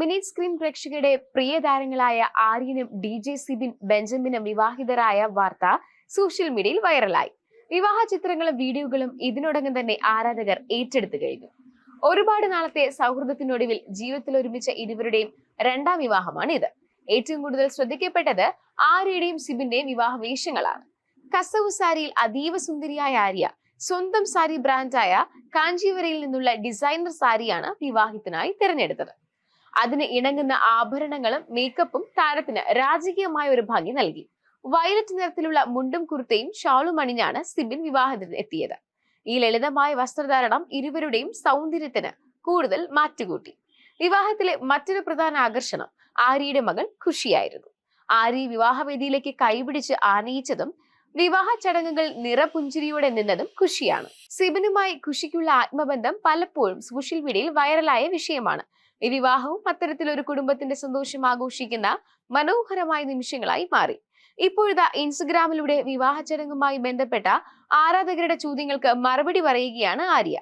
Minute screen പ്രേക്ഷകരുടെ പ്രിയ താരങ്ങളായ ആര്യനും ഡി ജെ സിബിൻ ബെഞ്ചമിനും വിവാഹിതരായ വാർത്ത സോഷ്യൽ മീഡിയയിൽ വൈറലായി. വിവാഹ ചിത്രങ്ങളും വീഡിയോകളും ഇതിനോടകം തന്നെ ആരാധകർ ഏറ്റെടുത്തു കഴിഞ്ഞു. ഒരുപാട് നാളത്തെ സൗഹൃദത്തിനൊടുവിൽ ജീവിതത്തിൽ ഒരുമിച്ച ഇരുവരുടെയും രണ്ടാം വിവാഹമാണ് ഇത് ഏറ്റവും കൂടുതൽ ശ്രദ്ധിക്കപ്പെട്ടത് ആര്യയുടെയും സിബിന്റെയും വിവാഹ വേഷങ്ങളാണ്. കസവ് സാരിയിൽ അതീവ സുന്ദരിയായ ആര്യ സ്വന്തം സാരി ബ്രാൻഡായ കാഞ്ചീവരയിൽ നിന്നുള്ള ഡിസൈനർ സാരിയാണ് വിവാഹത്തിനായി തിരഞ്ഞെടുത്തത്. അതിന് ഇണങ്ങുന്ന ആഭരണങ്ങളും മേക്കപ്പും താരത്തിന് രാജകീയമായ ഒരു ഭംഗി നൽകി. വയലറ്റ് നിറത്തിലുള്ള മുണ്ടും കുർത്തയും ഷാളും അണിഞ്ഞാണ് സിബിൻ വിവാഹത്തിന് എത്തിയത്. ഈ ലളിതമായ വസ്ത്രധാരണം ഇരുവരുടെയും സൗന്ദര്യത്തിന് കൂടുതൽ മാറ്റുകൂട്ടി. വിവാഹത്തിലെ മറ്റൊരു പ്രധാന ആകർഷണം ആര്യയുടെ മകൾ ഖുഷിയായിരുന്നു. ആര്യ വിവാഹവേദിയിലേക്ക് കൈപിടിച്ച് ആനയിച്ചതും വിവാഹ ചടങ്ങുകൾ നിറപുഞ്ചിരിയോടെ നിന്നതും ഖുഷിയാണ്. സിബിനുമായി ഖുഷിക്കുള്ള ആത്മബന്ധം പലപ്പോഴും സോഷ്യൽ മീഡിയയിൽ വൈറലായ വിഷയമാണ്. ഈ വിവാഹവും അത്തരത്തിൽ ഒരു കുടുംബത്തിന്റെ സന്തോഷം ആഘോഷിക്കുന്ന മനോഹരമായ നിമിഷങ്ങളായി മാറി. ഇപ്പോഴത്തെ ഇൻസ്റ്റഗ്രാമിലൂടെ വിവാഹ ചടങ്ങുമായി ബന്ധപ്പെട്ട ആരാധകരുടെ ചോദ്യങ്ങൾക്ക് മറുപടി പറയുകയാണ് ആര്യ.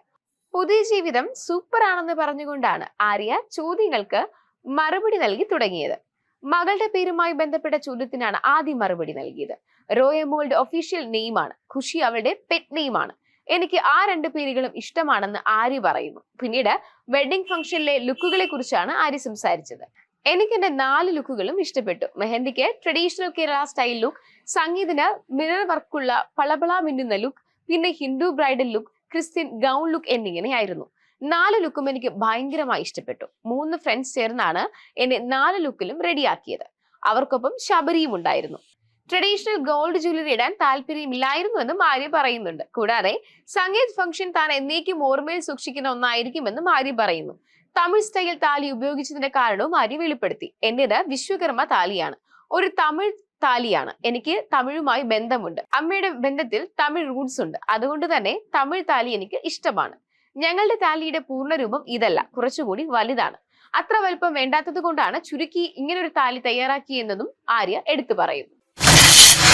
പുതിയ ജീവിതം സൂപ്പർ ആണെന്ന് പറഞ്ഞുകൊണ്ടാണ് ആര്യ ചോദ്യങ്ങൾക്ക് മറുപടി നൽകി തുടങ്ങിയത്. മകളുടെ പേരുമായി ബന്ധപ്പെട്ട ചോദ്യത്തിനാണ് ആദ്യം മറുപടി നൽകിയത്. റോയമോൾഡ് ഒഫീഷ്യൽ നെയിമാണ്. ഖുഷി അവളുടെ പെറ്റ് നെയിമാണ്. എനിക്ക് ആ രണ്ട് പേരുകളും ഇഷ്ടമാണെന്ന് ആര്യ പറയുന്നു? പിന്നീട് വെഡിങ് ഫംഗ്ഷനിലെ ലുക്കുകളെ കുറിച്ചാണ് ആര്യ സംസാരിച്ചത്. എനിക്ക് എന്റെ നാല് ലുക്കുകളും ഇഷ്ടപ്പെട്ടു. മെഹന്തിക്ക് ട്രഡീഷണൽ കേരള സ്റ്റൈൽ ലുക്ക് സംഗീതിന് മിറർ വർക്കുള്ള പളപള മിന്നുന്ന ലുക്ക് പിന്നെ Hindu bridal look Christian gown look എന്നിങ്ങനെയായിരുന്നു. നാല് ലുക്കും എനിക്ക് ഭയങ്കരമായി ഇഷ്ടപ്പെട്ടു. മൂന്ന് ഫ്രണ്ട്സ് ചേർന്നാണ് എന്നെ നാല് ലുക്കിലും റെഡിയാക്കിയത് അവർക്കൊപ്പം ശബരിയും ഉണ്ടായിരുന്നു. ട്രഡീഷണൽ ഗോൾഡ് ജ്വല്ലറി ഇടാൻ താല്പര്യമില്ലായിരുന്നുവെന്നും ആര്യ പറയുന്നുണ്ട്. കൂടാതെ സംഗീത് ഫംഗ്ഷൻ താൻ എന്നേക്കും ഓർമ്മയിൽ സൂക്ഷിക്കുന്ന ഒന്നായിരിക്കുമെന്നും ആര്യ പറയുന്നു. തമിഴ് സ്റ്റൈൽ താലി ഉപയോഗിച്ചതിന്റെ കാരണവും ആര്യ വെളിപ്പെടുത്തി. എന്റേത് വിശ്വകർമ്മ താലിയാണ്. ഒരു തമിഴ് താലിയാണ്. എനിക്ക് തമിഴുമായി ബന്ധമുണ്ട്. അമ്മയുടെ ബന്ധത്തിൽ തമിഴ് റൂട്ട്സ് ഉണ്ട്. അതുകൊണ്ട് തന്നെ തമിഴ് താലി എനിക്ക് ഇഷ്ടമാണ്. ഞങ്ങളുടെ താലിയുടെ പൂർണരൂപം ഇതല്ല. കുറച്ചുകൂടി വലുതാണ്. അത്ര വലുപ്പം വേണ്ടാത്തത് കൊണ്ടാണ് ചുരുക്കി ഇങ്ങനൊരു താലി തയ്യാറാക്കിയെന്നതും ആര്യ എടുത്തു പറയുന്നു. you